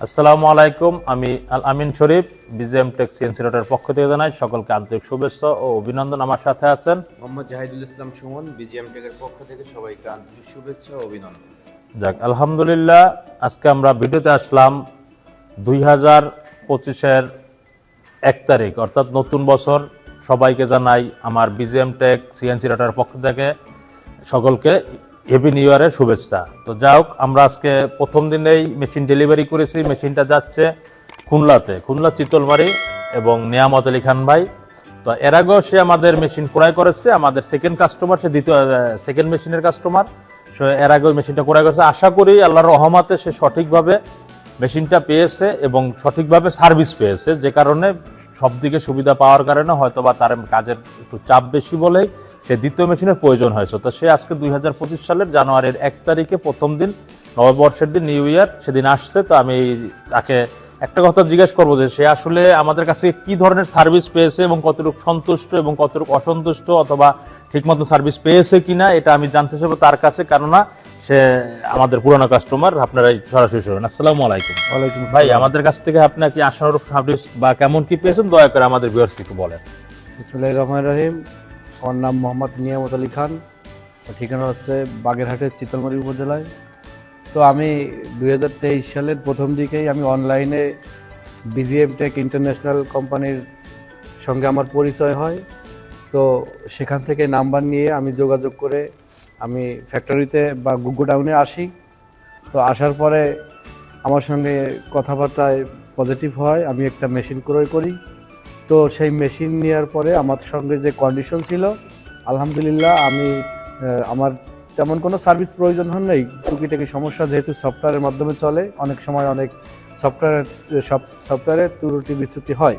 আসসালামু আলাইকুম আমি Al Amin Sharif BJM tech CNC রোডের পক্ষ থেকে জানাই সকলকে আন্তরিক শুভেচ্ছা ও অভিনন্দন আমার সাথে আছেন। মোহাম্মদ জাহিদুল ইসলাম সুমন বিজিএম টেকের পক্ষ থেকে সবাইকে আন্তরিক শুভেচ্ছা ও অভিনন্দন। যাক আলহামদুলিল্লাহ আজকে আমরা ভিডিওতে আসলাম দুই হাজার পঁচিশের এক তারিখ, অর্থাৎ নতুন বছর সবাইকে জানাই আমার বিজিএম টেক সিএনসি রোডের পক্ষ থেকে সকলকে হ্যাপি নিউ ইয়ারের শুভেচ্ছা। তো যাই হোক, আমরা আজকে প্রথম দিনেই মেশিন ডেলিভারি করেছি। মেশিনটা যাচ্ছে খুলনাতে, খুলনা চিতলমারি এবং নিয়ামত আলী খান ভাই। তো এর আগেও সে আমাদের মেশিন ক্রয় করেছে, আমাদের সেকেন্ড কাস্টমার সে দ্বিতীয় সেকেন্ড মেশিনের কাস্টমার সে এর আগেও মেশিনটা ক্রয় করেছে। আশা করি আল্লাহর রহমাতে সে সঠিকভাবে মেশিনটা পেয়েছে এবং সঠিকভাবে সার্ভিস পেয়েছে, যে কারণে সব দিকে সুবিধা পাওয়ার কারণে হয়তো বা তার কাজের একটু চাপ বেশি বলেই সে দ্বিতীয় মেশিনের প্রয়োজন হয়েছে। তো সে আজকে দুই হাজার পঁচিশ সালের জানুয়ারির এক তারিখে প্রথম দিন, নববর্ষের দিন, নিউ ইয়ার, সেদিন আসছে। তো আমি তাকে একটা কথা জিজ্ঞেস করব যে সে আসলে আমাদের কাছে কি ধরনের সার্ভিস পেয়েছে এবং কতটুকু সন্তুষ্ট এবং কতটুকু অসন্তুষ্ট অথবা ঠিকমতো সার্ভিস পেয়েছে কিনা এটা আমি জানতে চাইব তার কাছে। কেননা সে আমাদের পুরনো কাস্টমার আপনারা সরাসরি শুনবেন আসসালামু আলাইকুম। ওয়ালাইকুম ভাই আমাদের কাছ থেকে আপনার কি আশানুরূপ সার্ভিস বা কেমন কি পেয়েছেন? দয়া করে আমাদের ভিউয়ার্স একটু বলেন। বিসমুল্লাহ রহমান রহিম। আমার নাম মোহাম্মদ নিয়ামত আলী খান। ঠিকানা হচ্ছে বাগেরহাটের চিতলমারি উপজেলায়। তো আমি দু হাজার তেইশ সালের প্রথম দিকেই আমি অনলাইনে বিজিএম টেক ইন্টারন্যাশনাল কোম্পানির সঙ্গে আমার পরিচয় হয়। তো সেখান থেকে নাম্বার নিয়ে আমি যোগাযোগ করে আমি ফ্যাক্টরিতে বা গুগোডাউনে আসি। তো আসার পরে আমার সঙ্গে কথাবার্তায় পজিটিভ হয়, আমি একটা মেশিন ক্রয় করি। তো সেই মেশিন নেওয়ার পরে আমার সঙ্গে যে কন্ডিশন ছিল, আলহামদুলিল্লাহ আমি আমার তেমন কোনো সার্ভিস প্রয়োজন হন নেই। টুকিটাকি সমস্যা যেহেতু সফটওয়্যারের মাধ্যমে চলে, অনেক সময় অনেক সফটওয়্যার সব সফটওয়্যারে ত্রুটি বিচ্যুতি হয়।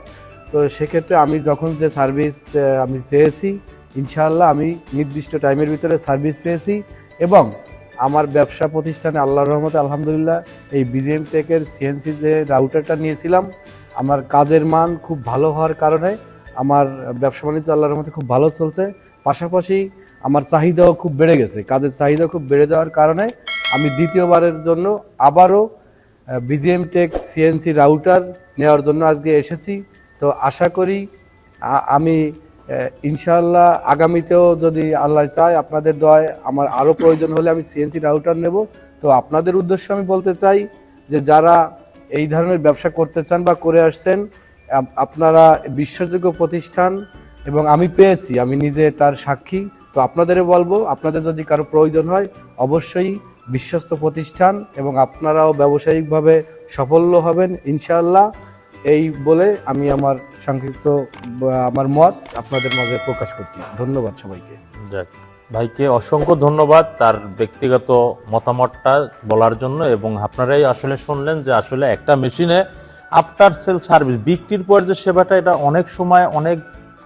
তো সেক্ষেত্রে আমি যখন যে সার্ভিস আমি চেয়েছি, ইনশাআল্লাহ আমি নির্দিষ্ট টাইমের ভিতরে সার্ভিস পেয়েছি এবং আমার ব্যবসা প্রতিষ্ঠানে আল্লাহ রহমতে আলহামদুলিল্লাহ এই বিজিএম টেকের সিএনসি যে রাউটারটা নিয়েছিলাম, আমার কাজের মান খুব ভালো হওয়ার কারণে আমার ব্যবসা বাণিজ্য আল্লাহর রহমতে খুব ভালো চলছে। পাশাপাশি আমার চাহিদাও খুব বেড়ে গেছে। কাজের চাহিদা খুব বেড়ে যাওয়ার কারণে আমি দ্বিতীয়বারের জন্য আবারও বিজিএম টেক সিএনসি রাউটার নেওয়ার জন্য আজকে এসেছি। তো আশা করি আমি আহ, ইনশাআল্লাহ আগামীতেও যদি আল্লাহ চায় আপনাদের দয় আমার আরও প্রয়োজন হলে আমি সিএনসি রাউটার নেব। তো আপনাদের উদ্দেশ্যে আমি বলতে চাই যে যারা এই ধরনের ব্যবসা করতে চান বা করে আসছেন আপনারা বিশ্বাসযোগ্য প্রতিষ্ঠান এবং আমি পেয়েছি আমি নিজে তার সাক্ষী। তো আপনাদেরও বলব, আপনাদের যদি কারও প্রয়োজন হয়, অবশ্যই বিশ্বস্ত প্রতিষ্ঠান এবং আপনারাও ব্যবসায়িকভাবে সফল হবেন, ইনশাআল্লাহ। এই বলে আমি আমার সংক্ষিপ্ত, আমার মত আপনাদের মাঝে প্রকাশ করছি। ধন্যবাদ সবাইকে। যাক, ভাইকে অসংখ্য ধন্যবাদ তার ব্যক্তিগত মতামতটা বলার জন্য এবং আপনারাই আসলে শুনলেন যে আসলে একটা মেশিনে আফটার সেল সার্ভিস বিক্রির পর যে সেবাটা, এটা অনেক সময় অনেক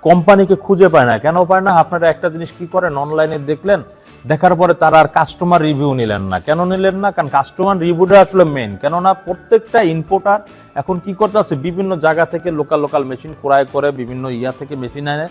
কোম্পানিকে খুঁজে পায় না। কেন পায় না? আপনারা একটা জিনিস কি করেন? অনলাইনে দেখলেন, দেখার পরে তারা আর কাস্টমার রিভিউ নিলেন না। কেন নিলেন না? কারণ কাস্টমার রিভিউটা আসলে মেন কেননা প্রত্যেকটা ইম্পোর্টার এখন কি করতে হচ্ছে বিভিন্ন জায়গা থেকে লোকাল লোকাল মেশিন ক্রয় করে, বিভিন্ন ইয়া থেকে মেশিন আনে।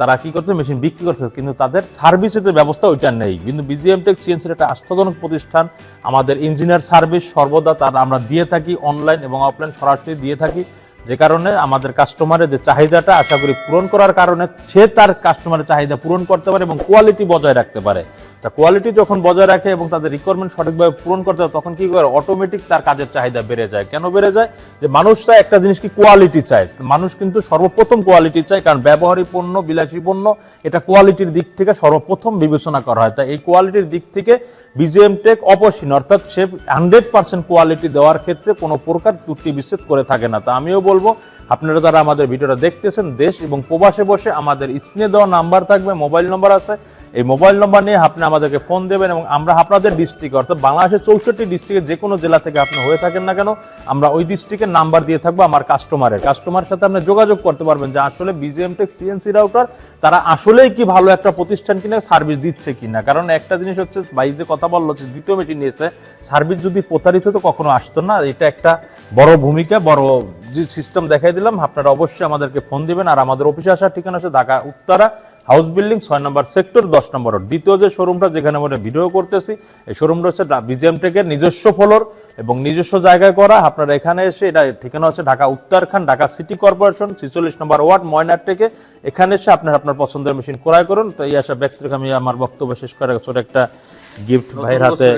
তারা কি করছে? মেশিন বিক্রি করছে। কিন্তু তাদের সার্ভিসের ব্যবস্থা, ওইটা নেই। কিন্তু বিজিএম টেক সিএনসির একটা আস্থাজনক প্রতিষ্ঠান, আমাদের ইঞ্জিনিয়ার সার্ভিস সর্বদা তার আমরা দিয়ে থাকি অনলাইন এবং অফলাইন সরাসরি দিয়ে থাকি। যে কারণে আমাদের কাস্টমারের যে চাহিদাটা আশা করি পূরণ করার কারণে সে তার কাস্টমারের চাহিদা পূরণ করতে পারে এবং কোয়ালিটি বজায় রাখতে পারে। তা কোয়ালিটি যখন বজায় রাখে এবং তাদের রিকোয়ারমেন্ট সঠিকভাবে পূরণ করতে পারে তখন কি করে? অটোমেটিক তার কাজের চাহিদা বেড়ে যায়। কেন বেড়ে যায়? যে মানুষ চায় একটা জিনিস কি কোয়ালিটি চায়। মানুষ কিন্তু সর্বপ্রথম কোয়ালিটি চায়, কারণ ব্যবহারী পণ্য, বিলাসী পণ্য, এটা কোয়ালিটির দিক থেকে সর্বপ্রথম বিবেচনা করা হয়। তাই এই কোয়ালিটির দিক থেকে বিজিএম টেক অপসীন, অর্থাৎ সে হান্ড্রেড পার্সেন্ট কোয়ালিটি দেওয়ার ক্ষেত্রে কোনো প্রকার ত্রুটি বিচ্ছেদ করে থাকে না। তা আমিও বলব, আপনারা যারা আমাদের ভিডিওটা দেখতেছেন, দেশ এবং প্রবাসে বসে আমাদের স্ক্রিনে দেওয়া নাম্বার থাকবে, মোবাইল নম্বর আছে। এই মোবাইল নম্বর নিয়ে আপনি আমাদেরকে ফোন দেবেন এবং আমরা আপনাদের ডিস্ট্রিক্ট, অর্থাৎ বাংলাদেশের চৌষট্টি ডিস্ট্রিক্টের যে কোনো জেলা থেকে আপনি হয়ে থাকেন না কেন, আমরা ওই ডিস্ট্রিক্টের নাম্বার দিয়ে থাকব আমার কাস্টমারের। কাস্টমারের সাথে আপনি যোগাযোগ করতে পারবেন যে আসলে বিজিএম টেক সিএনসি রাউটার তারা আসলেই কি ভালো একটা প্রতিষ্ঠান কিনা সার্ভিস দিচ্ছে কিনা। কারণ একটা জিনিস হচ্ছে, ভাই যে কথা বলল যে দ্বিতীয় মেশিন নিয়েছে সার্ভিস যদি প্রতারিত তো কখনো আসতো না। এটা একটা বড় ভূমিকা, বড় যে সিস্টেম দেখাই দিলাম, আপনারা অবশ্যই আমাদেরকে ফোন দিবেন। আর আমাদের অফিসে আসার ঠিকানা আছে ঢাকা উত্তরা হাউস বিল্ডিং ছয় নম্বর সেক্টর দশ নম্বর। দ্বিতীয় যে শোরুমটা যেখানে আমরা ভিডিও করতেছি, এই শোরুমটা হচ্ছে বিজিএম টেকের নিজস্ব ফ্লোর এবং নিজস্ব জায়গায় করা। আপনারা এখানে এসে, এটা ঠিকানা হচ্ছে ঢাকা উত্তরখান ঢাকা সিটি কর্পোরেশন ছিচল্লিশ নম্বর ওয়ার্ড, ময়নার টেকে এখানে এসে আপনার আপনার পছন্দের মেশিন ক্রয় করুন। তো এই আশা ব্যক্তি রেখে আমি আমার বক্তব্য শেষ করে ছোট একটা গিফট ভাইয়ের হাতে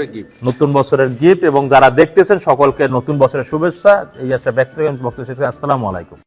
নতুন বছরের গিফট এবং যারা দেখতেছেন সকলকে নতুন বছরের শুভেচ্ছা। এই একটা ব্যক্তিগত বক্তব্য শেষ। আসসালামু আলাইকুম।